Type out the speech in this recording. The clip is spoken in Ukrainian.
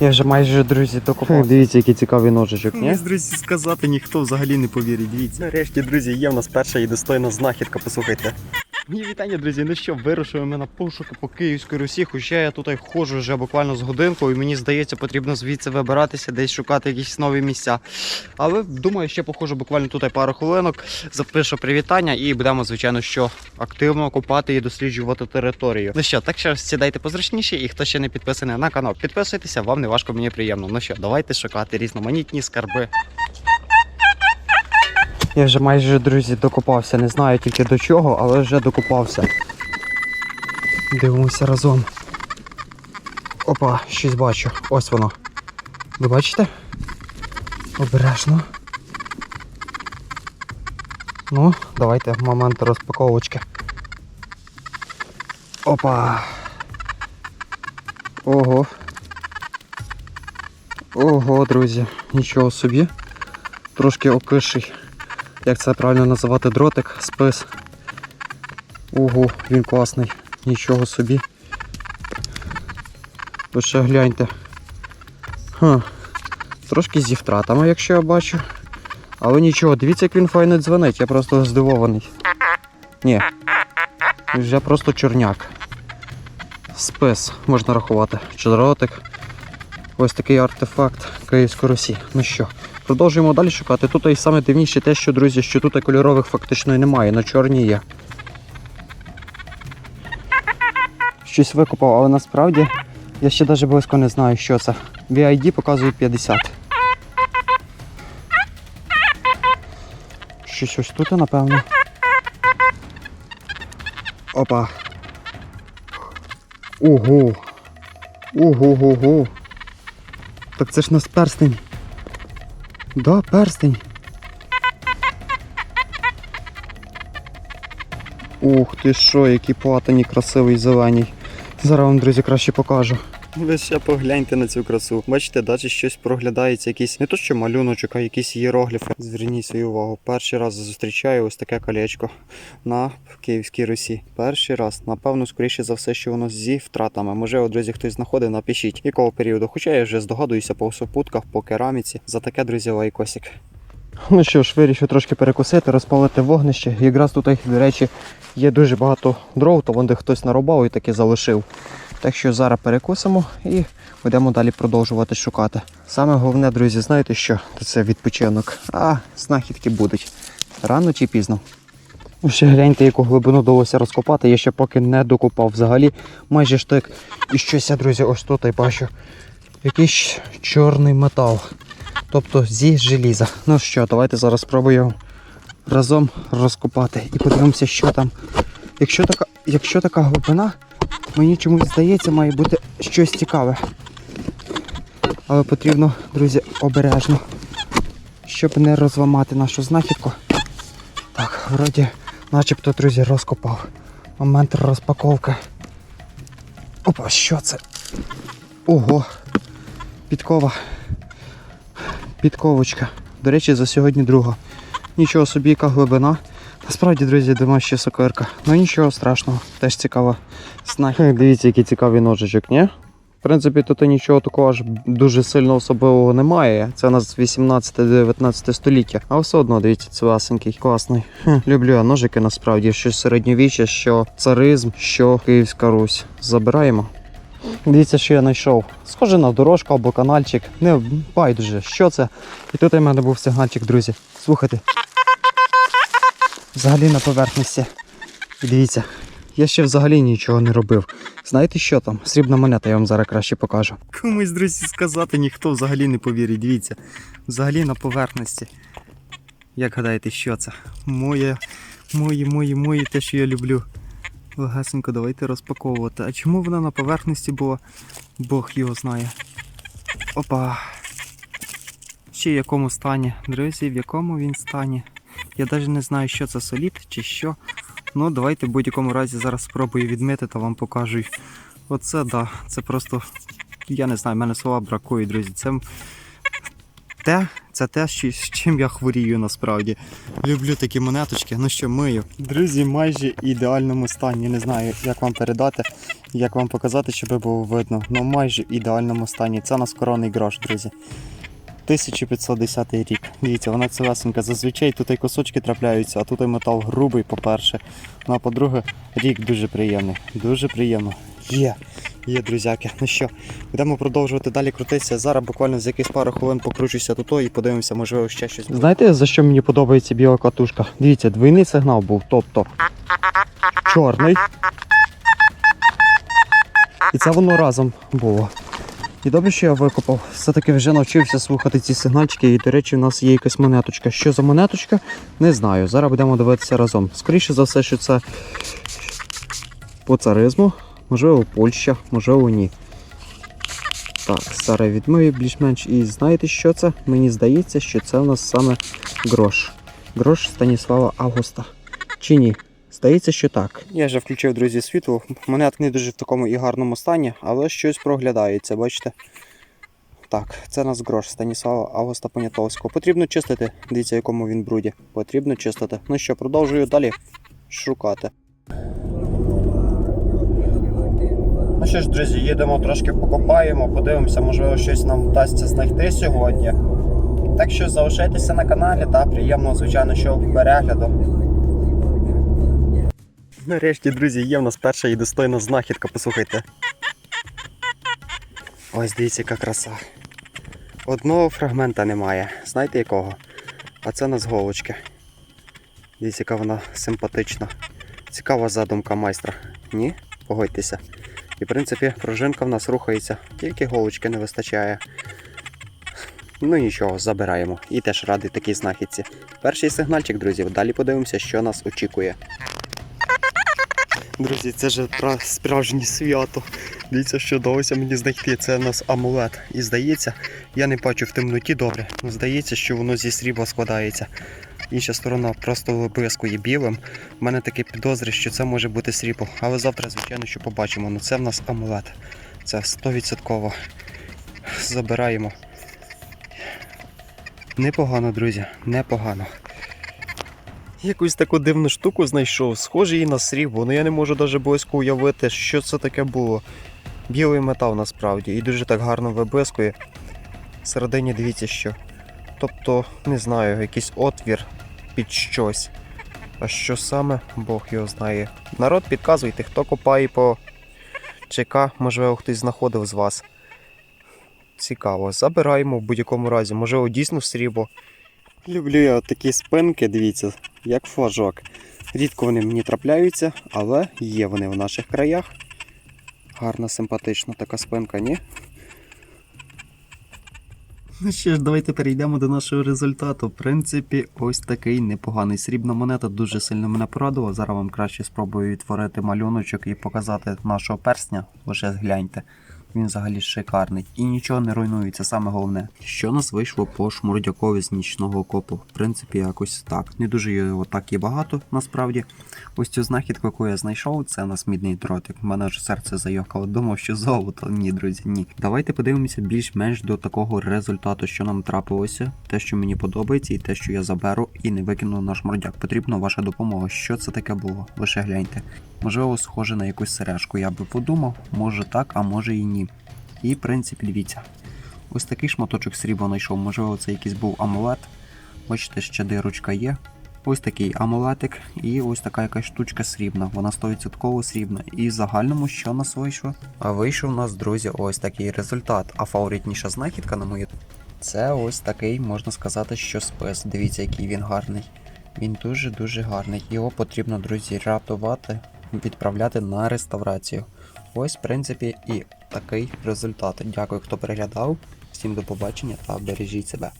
Я вже майже, друзі, докупав. Дивіться, який цікавий ножичок, ні? Друзі, сказати ніхто взагалі не повірить. Дивіться. Нарешті, друзі, є в нас перша і достойна знахідка, послухайте. Мої вітання, друзі. Ну що, вирушили ми на пошуки по Київській Русі, хоча я тут ходжу вже буквально з годинку, і мені здається, потрібно звідси вибиратися, десь шукати якісь нові місця. Але думаю, ще походжу буквально тут пару хвилинок, запишу привітання і будемо, звичайно, що активно копати і досліджувати територію. Ну що, так що сідайте позручніше, і хто ще не підписаний на канал, підписуйтеся, вам не важко, мені приємно. Ну що, давайте шукати різноманітні скарби. Я вже майже, друзі, докопався. Не знаю тільки до чого, але вже докопався. Дивимося разом. Опа, щось бачу. Ось воно. Ви бачите? Обережно. Ну, давайте момент розпаковочки. Опа. Ого. Ого, друзі, нічого собі. Трошки окиший як це правильно називати дротик, спис. Ого, він класний. Нічого собі. Ви ще гляньте. Ха. Трошки зі втратами, якщо я бачу. Але нічого, дивіться, як він файно дзвонить, я просто здивований. Ні. Вже просто чорняк. Спис можна рахувати. Чи дротик. Ось такий артефакт Київської Русі. Ну що, продовжуємо далі шукати. Тут і саме дивніше те, що, друзі, що тут кольорових фактично немає, на чорні є. Щось викопав, але насправді я ще навіть близько не знаю, що це. VID показує 50. Щось ось тут, напевно. Опа. Ого. Ого-го-го. Так це ж нас перстень. Да, перстень. Ух ти що, які платані красивий зелений. Зараз вам, друзі, краще покажу. Ви ще погляньте на цю красу. Бачите, навіть щось проглядається, якийсь не то що малюночок, а якісь іерогліфи. Зверніть свою увагу. Перший раз зустрічаю ось таке колечко на Київській Русі. Перший раз, напевно, скоріше за все, що воно зі втратами. Можливо, друзі, хтось знаходить, напишіть якого періоду. Хоча я вже здогадуюся по супутках, по кераміці. За таке, друзі, лайкосик. Ну що ж, вирішив трошки перекусити, розпалити вогнище. Якраз тут, до речі, є дуже багато дров, то вон де хтось нарубав і таки залишив. Так що зараз перекусимо і будемо далі продовжувати шукати. Саме головне, друзі, знаєте що? Це відпочинок. А знахідки будуть. Рано чи пізно. Ну, Ще гляньте, яку глибину вдалося розкопати. Я ще поки не докопав взагалі. Майже штик. І щось друзі, ось тут я бачу. Якийсь чорний метал. Тобто зі желіза. Ну що, давайте зараз спробуємо разом розкопати і подивимося, що там. Якщо така, якщо така глибина, мені чомусь здається, має бути щось цікаве. Але потрібно, друзі, обережно, щоб не розламати нашу знахідку. Так, вроді, начебто, друзі, розкопав. Момент розпаковки. Опа, що це? Ого! Підкова. Підковочка. До речі, за сьогодні друга. Нічого собі, яка глибина. Насправді, друзі, думаю, ще сокирка. Ну нічого страшного, теж цікаво. Знахідка. Дивіться, який цікавий ножичок, ні? В принципі, тут нічого такого ж дуже сильно особливого немає. Це у нас 18-19 століття. А все одно, дивіться, цвасенький, класний. Хм, люблю я ножики насправді, що середньовіччя, що царизм, що Київська Русь. Забираємо. Дивіться, що я знайшов. Схоже на дорожку або канальчик. Не байдуже, що це. І тут у мене був сигнальчик, друзі. Слухайте. Взагалі на поверхності. І дивіться, я ще взагалі нічого не робив. Знаєте що там? Срібна монета, я вам зараз краще покажу. Комусь, друзі, сказати ніхто взагалі не повірить. Дивіться, взагалі на поверхності. Як гадаєте, що це? Моє, моє, моє, моє, те, що я люблю. Легасенько, давайте розпаковувати. А чому вона на поверхності була? Бог його знає. Опа. Ще в якому стані? Друзі, в якому він стані? Я навіть не знаю, що це солід чи що. Ну, давайте в будь-якому разі зараз спробую відмити та вам покажу. Оце да, це просто. Я не знаю, в мене слова бракує, друзі. Це те, це те, з чим я хворію насправді. Люблю такі монеточки. Ну що, мию. Друзі, майже ідеальному стані. Не знаю, як вам передати, як вам показати, щоб було видно. Ну майже ідеальному стані. Це у грош, друзі. 1510 рік. Дивіться, вона цілесенька. Зазвичай тут і кусочки трапляються, а тут і метал грубий, по-перше. Ну а по-друге, рік дуже приємний. Дуже приємно. Є, є, друзяки. Ну що, будемо продовжувати далі крутитися. Зараз буквально за якихось пару хвилин покручуся тут і подивимося, можливо, ще щось. буде. Знаєте, за що мені подобається біла катушка? Дивіться, двійний сигнал був, тобто чорний. І це воно разом було. І добре, що я викопав. Все-таки вже навчився слухати ці сигнальчики, і, до речі, у нас є якась монеточка. Що за монеточка? Не знаю. Зараз будемо дивитися разом. Скоріше за все, що це по царизму, можливо, Польща, можливо, ні. Так, зараз відмию більш-менш. І знаєте, що це? Мені здається, що це у нас саме грош. Грош Станіслава Августа. Чи ні? Здається, що так. Я вже включив, друзі, світло. Монетка не дуже в такому і гарному стані, але щось проглядається, бачите? Так, це нас грош Станіслава Августа Понятовського. Потрібно чистити. Дивіться, якому він бруді. Потрібно чистити. Ну що, продовжую далі шукати. Ну що ж, друзі, їдемо трошки покопаємо, подивимося, можливо, щось нам вдасться знайти сьогодні. Так що залишайтеся на каналі та приємного, звичайно, що перегляду. Нарешті, друзі, є в нас перша і достойна знахідка, послухайте. Ось дивіться, яка краса. Одного фрагмента немає. Знаєте якого? А це у нас голочки. Дивіться, яка вона симпатична. Цікава задумка майстра. Ні? Погодьтеся. І в принципі пружинка в нас рухається, тільки голочки не вистачає. Ну нічого, забираємо. І теж радий такій знахідці. Перший сигнальчик, друзі. Далі подивимося, що нас очікує. Друзі, це ж пра- справжнє свято. Дивіться, що вдалося мені знайти. Це у нас амулет. І здається, я не бачу в темноті добре. Ну, здається, що воно зі срібла складається. Інша сторона просто виблискує білим. У мене таке підозри, що це може бути срібло. Але завтра, звичайно, що побачимо. Ну це в нас амулет. Це 100%. Забираємо. Непогано, друзі, непогано. Якусь таку дивну штуку знайшов, схоже її на срібло, але я не можу навіть близько уявити, що це таке було. Білий метал насправді і дуже так гарно виблискує. Всередині дивіться що. Тобто, не знаю, якийсь отвір під щось. А що саме, Бог його знає. Народ, підказуйте, хто копає по ЧК, можливо, хтось знаходив з вас. Цікаво, забираємо в будь-якому разі, можливо, дійсно срібло. Люблю я такі спинки, дивіться, як флажок. Рідко вони мені трапляються, але є вони в наших краях. Гарна, симпатична така спинка, ні? Ну що ж, давайте перейдемо до нашого результату. В принципі, ось такий непоганий. Срібна монета дуже сильно мене порадувала. Зараз вам краще спробую відтворити малюночок і показати нашого персня. Лише згляньте. Він взагалі шикарний і нічого не руйнується, саме головне. Що нас вийшло по шмурдякові з нічного окопу? В принципі, якось так. Не дуже його так і багато, насправді. Ось цю знахідку, яку я знайшов, це у нас мідний дротик. У мене ж серце зайохало. Думав, що золото. Ні, друзі, ні. Давайте подивимося більш-менш до такого результату, що нам трапилося, те, що мені подобається, і те, що я заберу і не викину на шмурдяк. Потрібна ваша допомога. Що це таке було? Лише гляньте. Можливо, схоже на якусь сережку. Я би подумав, може так, а може і ні. І, в принципі. Ось такий шматочок срібла знайшов. Можливо, це якийсь був амулет. Бачите, ще дирочка є. Ось такий амулетик і ось така якась штучка срібна. Вона 100% срібна. І в загальному що нас вийшло? А вийшов у нас, друзі, ось такий результат. А фаворитніша знахідка, на мою. Це ось такий, можна сказати, що спис. Дивіться, який він гарний. Він дуже-дуже гарний. Його потрібно, друзі, рятувати, відправляти на реставрацію. Ось, в принципі, і такий результат. Дякую, хто переглядав. Всім до побачення та бережіть себе.